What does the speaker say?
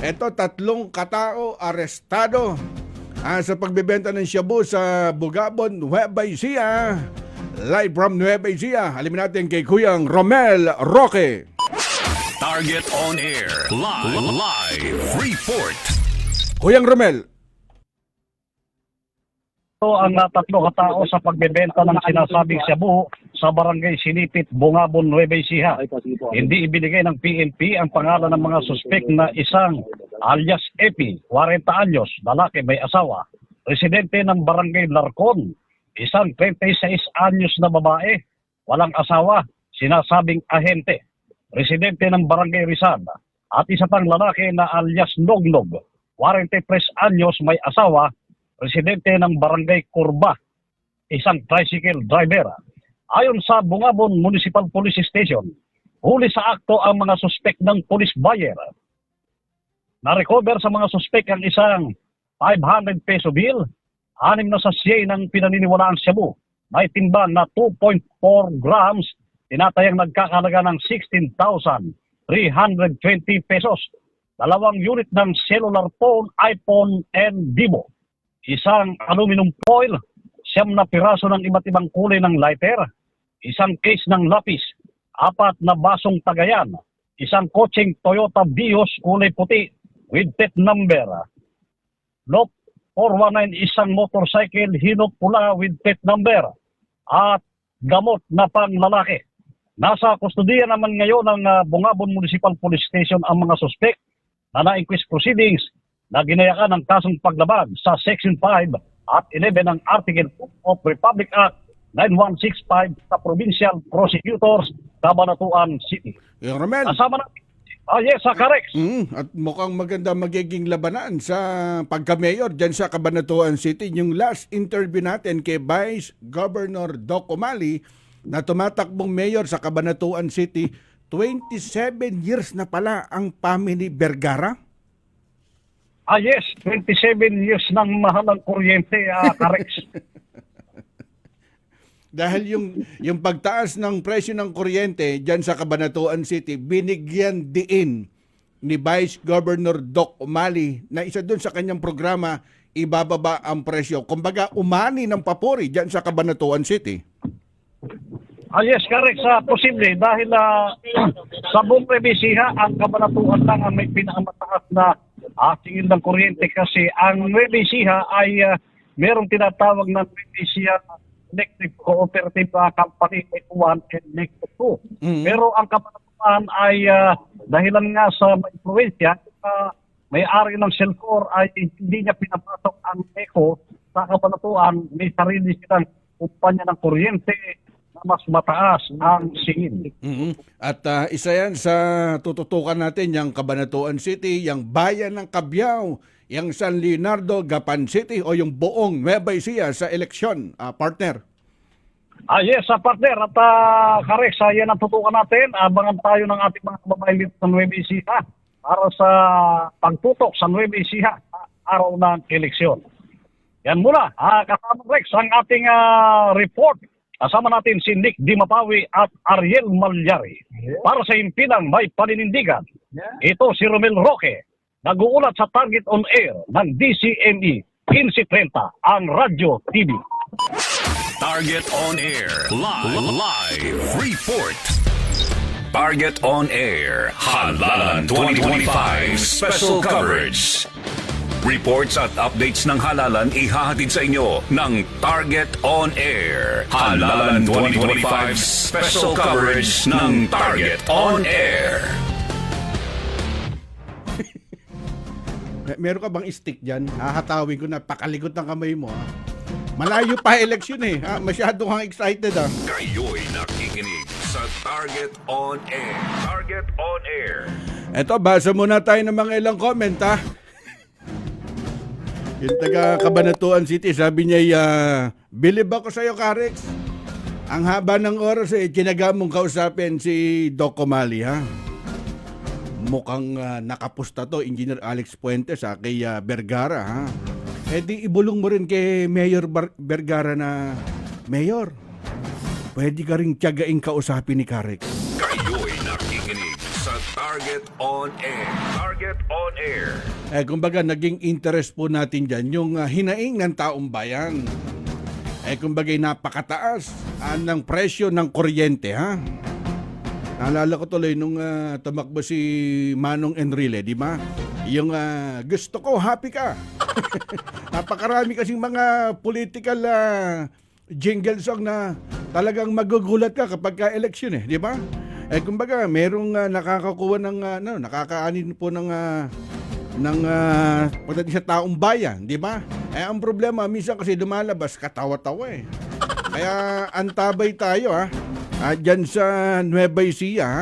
Eto, tatlong katao arestado ah, sa pagbebenta ng shabu sa Bugabon, Nueva Ecija. Live from Nueva Ecija, alimin natin kay Kuyang Romel Roque. Target on air. Live. Live. Report. Kuyang Romel, Ito ang uh, tatlo katao sa pagbebenta ng sinasabing shabu sa barangay Sinipit, Bungabon, Nueva Ecija. Hindi ibinigay ng PNP ang pangalan ng mga suspek na isang alias Epi, 40 anyos, lalaki may asawa, residente ng barangay Larcon, isang 36 anyos na babae, walang asawa, sinasabing ahente, residente ng barangay Rizal, at isa pang lalaki na alias Nognog, 43 anyos may asawa, residente ng barangay Kurba, isang tricycle driver. Ayon sa Bungabon Municipal Police Station, huli sa akto ang mga suspek ng police buyer. Na-recover sa mga suspek ang isang 500 peso bill, anim na sasye ng pinaniniwalaang shabu, may timbang na 2.4 grams, tinatayang nagkakalaga ng 16,320 pesos. Dalawang unit ng cellular phone, iPhone and Vivo isang aluminum foil, siyam na piraso ng iba't ibang kulay ng lighter, isang case ng lapis, apat na basong tagayan, isang coaching Toyota Vios kulay puti with tip number, Lot 419 isang motorcycle hinot pula with tip number, at gamot na pang lalaki. Nasa kustodiya naman ngayon ng ah, Bungabon Municipal Police Station ang mga suspek na na-inquest proceedings na ginayakan ng kasong paglabag sa Section 5 at 11 ng Article 2 of Republic Act 9165 sa Provincial Prosecutors, Cabanatuan City. Kuyang Romel. Kasama natin, ah yes, sa Carex. Mm, at mukhang maganda magiging labanan sa pagka-mayor dyan sa Cabanatuan City. Yung last interview natin kay Vice Governor Doc Umali na tumatakbong mayor sa Cabanatuan City, 27 years na pala ang family Vergara. Ah yes, 27 years ng mahal ang kuryente, ah, Carex. Dahil yung yung pagtaas ng presyo ng kuryente diyan sa Cabanatuan City, binigyan diin ni Vice Governor Doc Umali na isa doon sa kanyang programa ibababa ang presyo. Kumbaga umani ng papuri diyan sa Cabanatuan City. Ah yes, correct sa posible dahil ah, sa buong prebisiha ang kabanatuan lang ang may pinakamataas na uh, tingin ng kuryente kasi ang prebisiha ay ah, merong tinatawag na prebisiha Electric Cooperative ah, Company Net 1 and Net 2. Mhm. Pero ang kabanatuan ay ah, dahilan nga sa may influensya, uh, may-ari ng Selcor ay hindi niya pinapasok ang ECO sa kabanatuan, may sarili silang kumpanya ng kuryente na mas mataas ang singil. Mhm. At ah, isa yan sa tututukan natin, yung Cabanatuan City, yung bayan ng Cabiao, yung San Leonardo, Gapan City o yung buong Nueva Ecija sa eleksyon, ah, partner. Ah, yes, sa partner. At uh, Karex, uh, yan ang tutukan natin. Abangan tayo ng ating mga kababayan sa Nueva Ecija para sa pagtutok sa Nueva Ecija ah, araw ng eleksyon. Yan muna. Ah, kasama Rex ang ating ah, report. Kasama natin si Nick Dimapawi at Ariel Malyari. Para sa impinang may paninindigan, ito si Romel Roque. Nag-uulat sa Target on Air ng DCME 1530 ang Radyo TV. Target on air. Live. Live. Report. Target on air. Halalan 2025 special coverage. Reports at updates ng halalan ihahatid sa inyo ng Target on Air. Halalan 2025 special coverage ng Target on Air. Mer- Meron ka bang stick dyan? Hahatawin ko na pakalikot ng kamay mo. Ha? Malayo pa eleksyon eh. Ha? Masyado kang excited ah. Kayo'y nakikinig sa Target on Air. Target on Air. Eto, basa muna tayo ng mga ilang comment ha. Yung taga Cabanatuan City, sabi niya, uh, bilib ako sa'yo, Karex. Ang haba ng oras eh, kinaga mong kausapin si Doc Comali, ha? Mukhang ah, nakapusta to, Engineer Alex Puentes, ha, kay ah, Vergara, ha? Eh di ibulong mo rin kay Mayor Bar- Vergara na, Mayor, pwede ka rin tiyagaing kausapin ni Karex. Kayo'y nakikinig sa Target on air. Target on air. Eh, kumbaga, naging interest po natin dyan yung ah, hinaing ng taong bayan. Eh, kumbaga, napakataas ah, ng presyo ng kuryente, ha? Naalala ko tuloy nung ah, tumakbo si Manong Enrile, di ba? Yung ah, gusto ko, happy ka. Napakarami kasing mga political ah, jingle song na talagang magugulat ka kapag ka election eh, di ba? Eh kumbaga, merong ah, nakakakuha ng ah, ano, nakakaanin po ng ah, ng uh, pagdating sa taong bayan, di ba? Eh ang problema minsan kasi lumalabas katawa-tawa eh. Kaya antabay tayo ha. Ah, dyan sa Nueva Ecija ha.